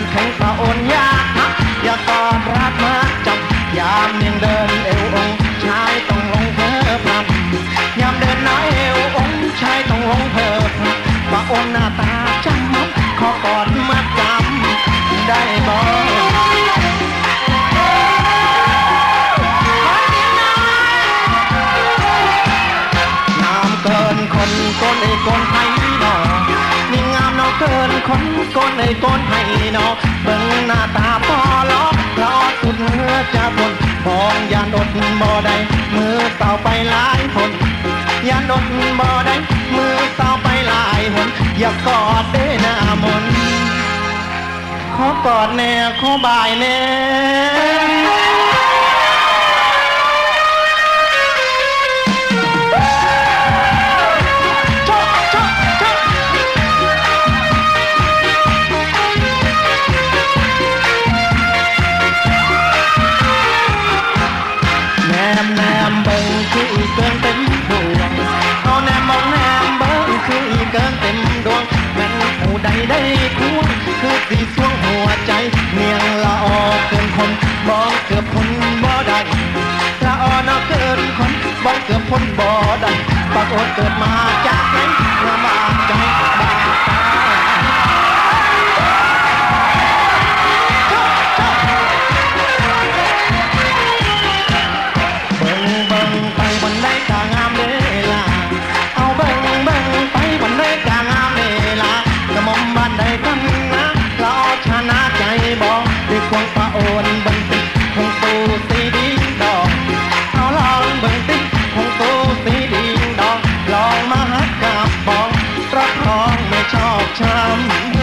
อนของข้าโอนยา เกินคนโกนไอ้โกนไผ่นอเบิ่งหน้าตาปอล้อราะสุดเลือจะทนมองยานอดบ่ได้มือเต่าไปหลายคนยานอดบ่ได้มือเต่าไปหลายหนอย่ากอดเด้หน้ามนขอกอดแน่ขอบายแน่ นมแนมเบิ่งคืออีเกินเต็มดวงเอาแนมมองแนมเบิ่งคืออีเกินเต็มดวงแม่นผู้ใดได้ควงคือสีสวงหัวใจเนียงละออเกินคนมองเกือบคนบ่ได้ละออนอเกินคนมองเกือบคนบ่ได้ปากฏเกิดมาจากไหน talk time.